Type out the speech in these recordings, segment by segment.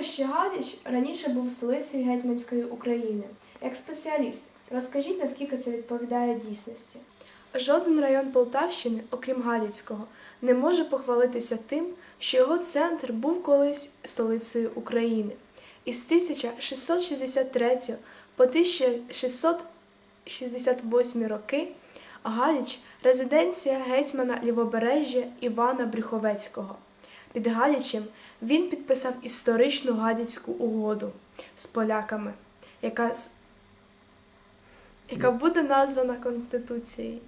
що Гадяч раніше був столицею гетьманської України. Як спеціаліст, розкажіть, наскільки це відповідає дійсності. Жоден район Полтавщини, окрім Гадяцького, не може похвалитися тим, що його центр був колись столицею України. Із 1663 по 1668 роки Гадяч – резиденція гетьмана Лівобережжя Івана Брюховецького. Під Гадячем він підписав історичну Гадяцьку угоду з поляками, яка, яка буде названа Конституцією.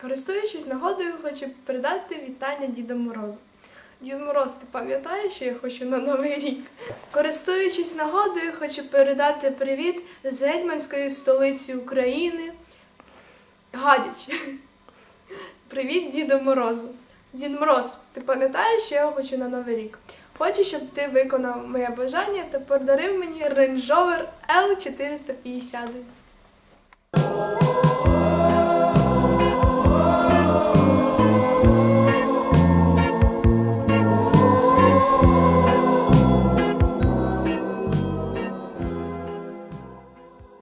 Користуючись нагодою, хочу передати вітання Діду Морозу. Дід Мороз, ти пам'ятаєш, що я хочу на Новий рік? Користуючись нагодою, хочу передати привіт з гетьманської столиці України. Гадяч. Привіт, Діду Морозу. Дід Мороз, ти пам'ятаєш, що я хочу на Новий рік? Хочу, щоб ти виконав моє бажання та подарив мені Range Rover L450.